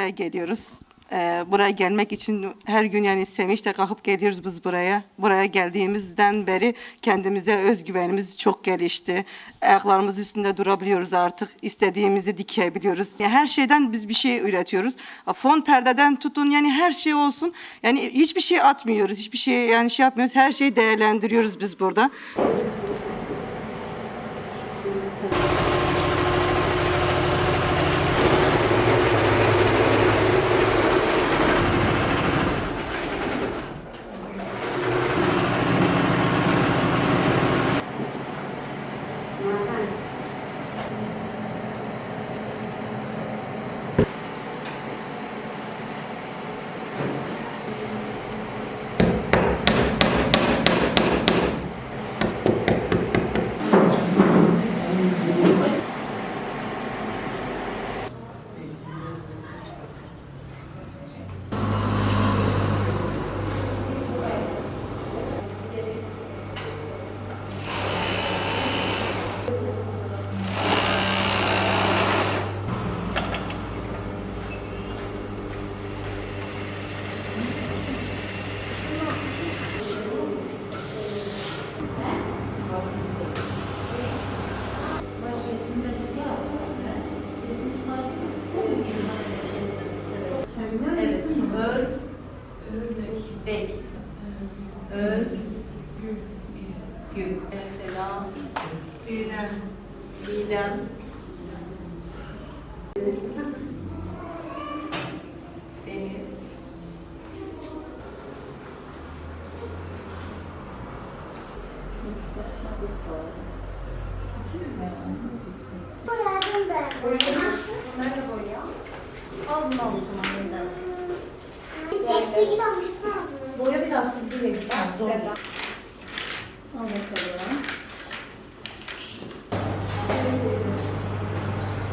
buraya geliyoruz. Ee, buraya gelmek için her gün yani sevinçle kalkıp geliyoruz biz buraya. Buraya geldiğimizden beri kendimize özgüvenimiz çok gelişti. Ayaklarımız üstünde durabiliyoruz artık. İstediğimizi dikebiliyoruz. Yani her şeyden biz bir şey üretiyoruz. Fon perdeden tutun yani her şey olsun. Yani hiçbir şey atmıyoruz. Hiçbir şey yani şey yapmıyoruz. Her şeyi değerlendiriyoruz biz burada. Evet. Ör. Bek. Ör. Gül. Mesela. Didem. Didem. Deniz. Boyadım ben. Al o zaman gidelim. Boya biraz silgiyle gider. Zor. Al bakalım.